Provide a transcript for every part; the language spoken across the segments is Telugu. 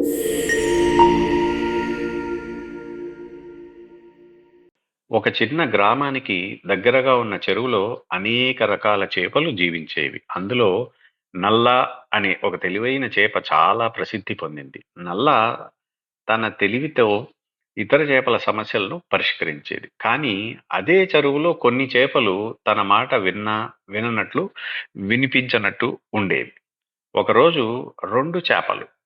ఒక చిన్న గ్రామానికి దగ్గరగా ఉన్న చెరువులో అనేక రకాల చేపలు జీవించేవి. అందులో నల్ల అనే ఒక తెలివైన చేప చాలా ప్రసిద్ధి పొందింది. నల్ల తన తెలివితో ఇతర చేపల సమస్యలను పరిష్కరించేది. కానీ అదే చెరువులో కొన్ని చేపలు తన మాట విన్నా విననట్లు, వినిపించనట్టు ఉండేవి. ఒకరోజు రెండు చేపలు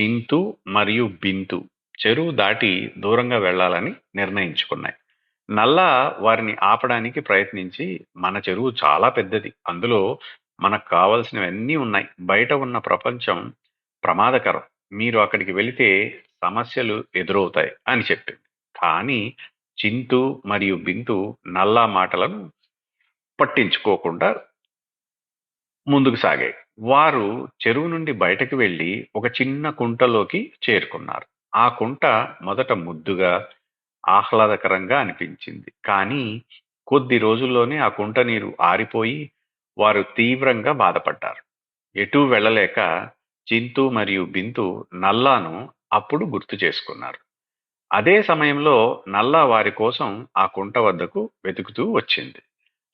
చింతు మరియు బింతు చెరువు దాటి దూరంగా వెళ్ళాలని నిర్ణయించుకున్నాయి. నల్ల వారిని ఆపడానికి ప్రయత్నించి మన చెరువు చాలా పెద్దది. అందులో మనకు కావాల్సినవన్నీ ఉన్నాయి. బయట ఉన్న ప్రపంచం ప్రమాదకరం. మీరు అక్కడికి వెళితే సమస్యలు ఎదురవుతాయి అని చెప్పింది. కానీ చింతు మరియు బింతు నల్లా మాటలను పట్టించుకోకుండా ముందుకు సాగాయి. వారు చెరువు నుండి బయటకు వెళ్ళి ఒక చిన్న కుంటలోకి చేరుకున్నారు. ఆ కుంట మొదట ముద్దుగా, ఆహ్లాదకరంగా అనిపించింది. కానీ కొద్ది రోజుల్లోనే ఆ కుంట నీరు ఆరిపోయి వారు తీవ్రంగా బాధపడ్డారు. ఎటూ వెళ్ళలేక చింతు మరియు బింతు నల్లాను అప్పుడు గుర్తు చేసుకున్నారు. అదే సమయంలో నల్లా వారి కోసం ఆ కుంట వద్దకు వెతుకుతూ వచ్చింది.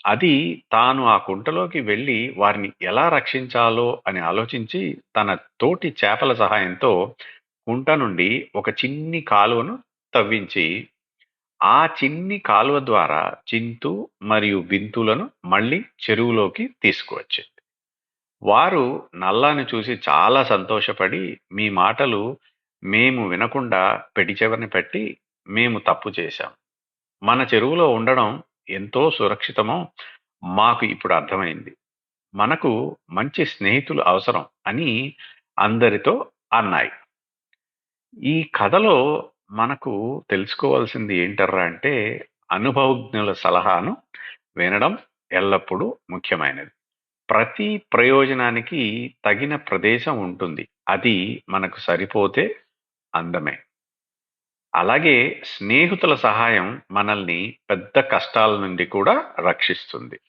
అది తాను ఆ కుంటలోకి వెళ్ళి వారిని ఎలా రక్షించాలో అని ఆలోచించి తన తోటి చేపల సహాయంతో కుంట నుండి ఒక చిన్ని కాలువను తవ్వించి ఆ చిన్ని కాలువ ద్వారా చింతు మరియు బింతులను మళ్ళీ చెరువులోకి తీసుకువచ్చింది. వారు నల్లాను చూసి చాలా సంతోషపడి మీ మాటలు మేము వినకుండా పెడిచెవిన పెట్టి మేము తప్పు చేశాం. మన చెరువులో ఉండడం ఎంతో సురక్షితమో మాకు ఇప్పుడు అర్థమైంది. మనకు మంచి స్నేహితులు అవసరం అని అందరితో అన్నాయి. ఈ కథలో మనకు తెలుసుకోవాల్సింది ఏంటర్రా అంటే అనుభవజ్ఞుల సలహాను వినడం ఎల్లప్పుడూ ముఖ్యమైనది. ప్రతి ప్రయోజనానికి తగిన ప్రదేశం ఉంటుంది. అది మనకు సరిపోతే అందమే. అలాగే స్నేహితుల సహాయం మనల్ని పెద్ద కష్టాల నుండి కూడా రక్షిస్తుంది.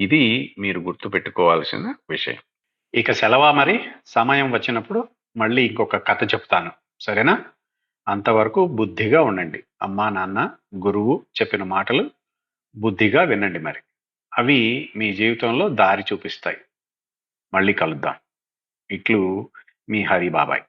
ఇది మీరు గుర్తుపెట్టుకోవాల్సిన విషయం. ఇక సెలవా మరి సమయం వచ్చినప్పుడు మళ్ళీ ఇంకొక కథ చెప్తాను. సరేనా? అంతవరకు బుద్ధిగా ఉండండి. అమ్మా, నాన్న, గురువు చెప్పిన మాటలు బుద్ధిగా వినండి మరి. అవి మీ జీవితంలో దారి చూపిస్తాయి. మళ్ళీ కలుద్దాం. ఇట్లు మీ హరి బాబాయ్.